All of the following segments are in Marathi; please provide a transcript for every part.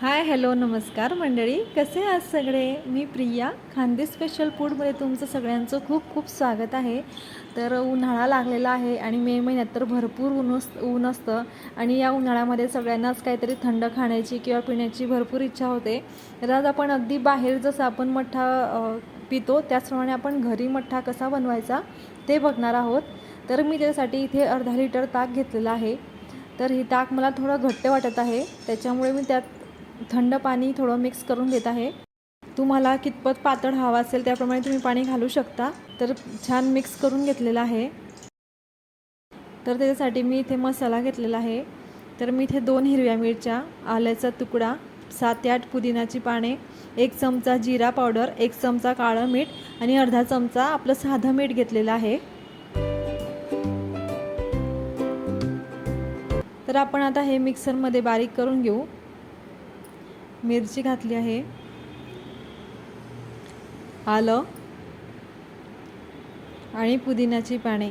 हाय हॅलो नमस्कार मंडळी. कसे आहात सगळे? मी प्रिया. खानदी स्पेशल फूडमध्ये तुमचं सगळ्यांचं खूप खूप स्वागत आहे. तर उन्हाळा लागलेला आहे आणि मे महिन्यात तर भरपूर ऊन अस ऊन असतं. आणि या उन्हाळ्यामध्ये सगळ्यांनाच काहीतरी थंड खाण्याची किंवा पिण्याची भरपूर इच्छा होते. तर आज आपण अगदी बाहेर जसं आपण मठ्ठा पितो त्याचप्रमाणे आपण घरी मठ्ठा कसा बनवायचा ते बघणार आहोत. तर मी त्यासाठी इथे अर्धा लिटर ताक घेतलेलं आहे. तर ही ताक मला थोडं घट्ट वाटत आहे. त्याच्यामुळे मी त्यात थंड पाणी थोडं मिक्स करून घेत आहे. तुम्हाला कितपत पातळ हवा असेल त्याप्रमाणे तुम्ही पाणी घालू शकता. तर छान मिक्स करून घेतलेलं आहे. तर त्याच्यासाठी मी इथे मसाला घेतलेला आहे. तर मी इथे दोन हिरव्या मिरच्या आल्याचा तुकडा सात ते आठ पुदिनाची पाने एक चमचा जिरा पावडर एक चमचा काळं मीठ आणि अर्धा चमचा आपलं साधं मीठ घेतलेलं आहे. तर आपण आता हे मिक्सरमध्ये बारीक करून घेऊ. मिरची घातली आहे. आलं. आणि पुदिन्याची पाने.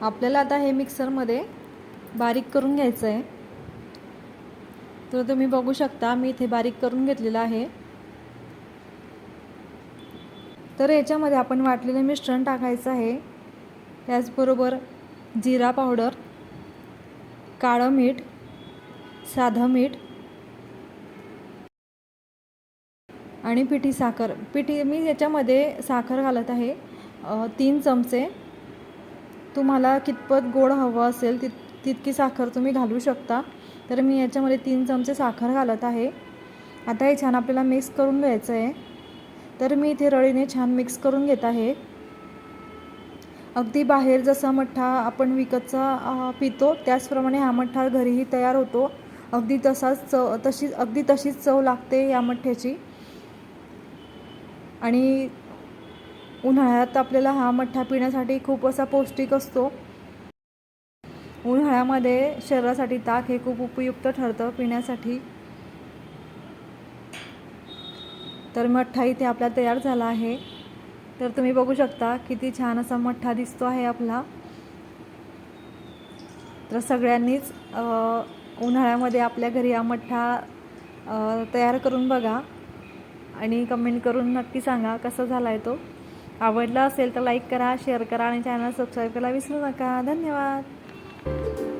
आपल्याला आता हे मिक्सरमध्ये बारीक करून घ्यायचं आहे. तर तुम्ही बघू शकता मी इथे बारीक करून घेतलेलं आहे. तर याच्यामध्ये आपण वाटलेलं मिश्रण टाकायचं आहे. त्याचबरोबर जिरा पावडर काळं मीठ साधं मीठ आणि पिठी साखर. पिठी मी याच्यामध्ये साखर घालत आहे. तीन चमचे. तुम्हाला कितपत गोड हवं असेल तित तितकी साखर तुम्ही घालू शकता. तर मी याच्यामध्ये तीन चमचे साखर घालत आहे. आता हे छान आपल्याला मिक्स करून घ्यायचं आहे तर मी इथे रळीने छान मिक्स करून घेत आहे. अगदी बाहेर जसा मठ्ठा आपण विकतचा पितो त्याचप्रमाणे हा मठ्ठा घरीही तयार होतो. अगदी तसाच चव तशी अगदी तशीच चव लागते या मठ्ठ्याची. आणि उन्हाळ्यात आपल्याला हा मठ्ठा पिण्यासाठी खूप असा पौष्टिक असतो. उन्हाळ्यामध्ये शरीरासाठी ताक हे खूप उपयुक्त ठरतं पिण्यासाठी. तर मठ्ठा इथे आपला तयार झाला आहे. तर तुम्ही बघू शकता किती छान असा मठ्ठा दिसतो आहे आपला. तर सगळ्यांनीच उन्हाळ्यामध्ये आपल्या घरी हा मठ्ठा तयार करून बघा. आणि कमेंट करून नक्की सांगा कसा झाला आहे तो. आवडला असेल तर लाईक करा शेअर करा आणि चॅनल सबस्क्राईब करायला विसरू नका. धन्यवाद.